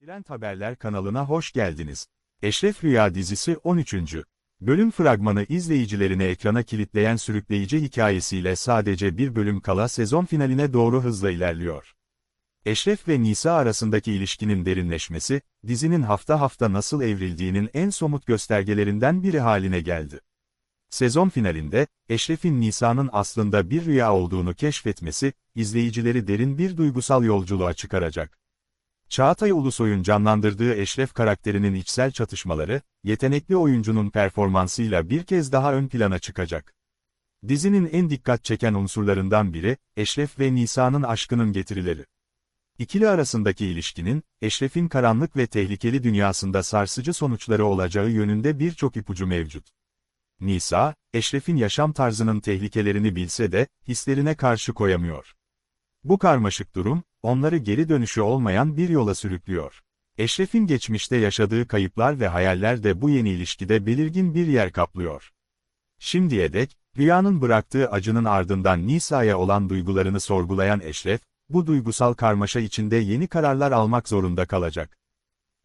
Trend Haberler kanalına hoş geldiniz. Eşref Rüya dizisi 13. Bölüm fragmanı izleyicilerini ekrana kilitleyen sürükleyici hikayesiyle sadece bir bölüm kala sezon finaline doğru hızla ilerliyor. Eşref ve Nisa arasındaki ilişkinin derinleşmesi, dizinin hafta hafta nasıl evrildiğinin en somut göstergelerinden biri haline geldi. Sezon finalinde, Eşref'in Nisa'nın aslında bir rüya olduğunu keşfetmesi, izleyicileri derin bir duygusal yolculuğa çıkaracak. Çağatay Ulusoy'un canlandırdığı Eşref karakterinin içsel çatışmaları, yetenekli oyuncunun performansıyla bir kez daha ön plana çıkacak. Dizinin en dikkat çeken unsurlarından biri, Eşref ve Nisa'nın aşkının getirileri. İkili arasındaki ilişkinin, Eşref'in karanlık ve tehlikeli dünyasında sarsıcı sonuçları olacağı yönünde birçok ipucu mevcut. Nisa, Eşref'in yaşam tarzının tehlikelerini bilse de, hislerine karşı koyamıyor. Bu karmaşık durum, onları geri dönüşü olmayan bir yola sürüklüyor. Eşref'in geçmişte yaşadığı kayıplar ve hayaller de bu yeni ilişkide belirgin bir yer kaplıyor. Şimdiye dek, rüyanın bıraktığı acının ardından Nisa'ya olan duygularını sorgulayan Eşref, bu duygusal karmaşa içinde yeni kararlar almak zorunda kalacak.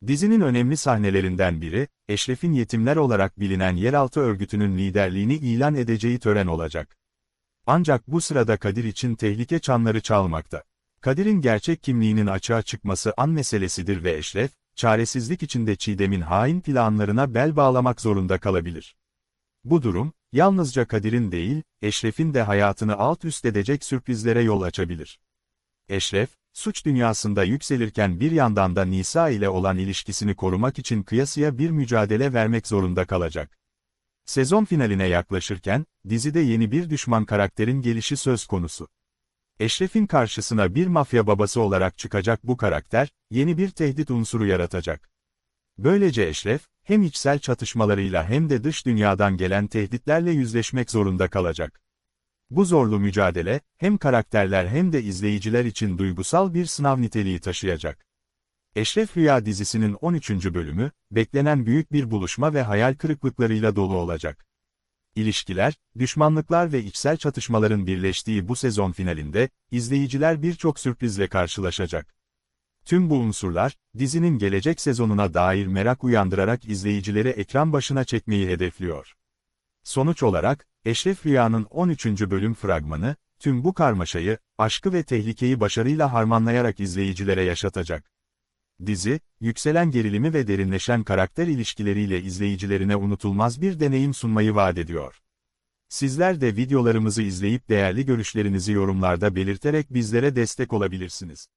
Dizinin önemli sahnelerinden biri, Eşref'in yetimler olarak bilinen yeraltı örgütünün liderliğini ilan edeceği tören olacak. Ancak bu sırada Kadir için tehlike çanları çalmakta. Kadir'in gerçek kimliğinin açığa çıkması an meselesidir ve Eşref, çaresizlik içinde Çiğdem'in hain planlarına bel bağlamak zorunda kalabilir. Bu durum, yalnızca Kadir'in değil, Eşref'in de hayatını alt üst edecek sürprizlere yol açabilir. Eşref, suç dünyasında yükselirken bir yandan da Nisa ile olan ilişkisini korumak için kıyasıya bir mücadele vermek zorunda kalacak. Sezon finaline yaklaşırken, dizide yeni bir düşman karakterin gelişi söz konusu. Eşref'in karşısına bir mafya babası olarak çıkacak bu karakter, yeni bir tehdit unsuru yaratacak. Böylece Eşref, hem içsel çatışmalarıyla hem de dış dünyadan gelen tehditlerle yüzleşmek zorunda kalacak. Bu zorlu mücadele, hem karakterler hem de izleyiciler için duygusal bir sınav niteliği taşıyacak. Eşref Rüya dizisinin 13. bölümü, beklenen büyük bir buluşma ve hayal kırıklıklarıyla dolu olacak. İlişkiler, düşmanlıklar ve içsel çatışmaların birleştiği bu sezon finalinde, izleyiciler birçok sürprizle karşılaşacak. Tüm bu unsurlar, dizinin gelecek sezonuna dair merak uyandırarak izleyicileri ekran başına çekmeyi hedefliyor. Sonuç olarak, Eşref Rüya'nın 13. bölüm fragmanı, tüm bu karmaşayı, aşkı ve tehlikeyi başarıyla harmanlayarak izleyicilere yaşatacak. Dizi, yükselen gerilimi ve derinleşen karakter ilişkileriyle izleyicilerine unutulmaz bir deneyim sunmayı vaat ediyor. Sizler de videolarımızı izleyip değerli görüşlerinizi yorumlarda belirterek bizlere destek olabilirsiniz.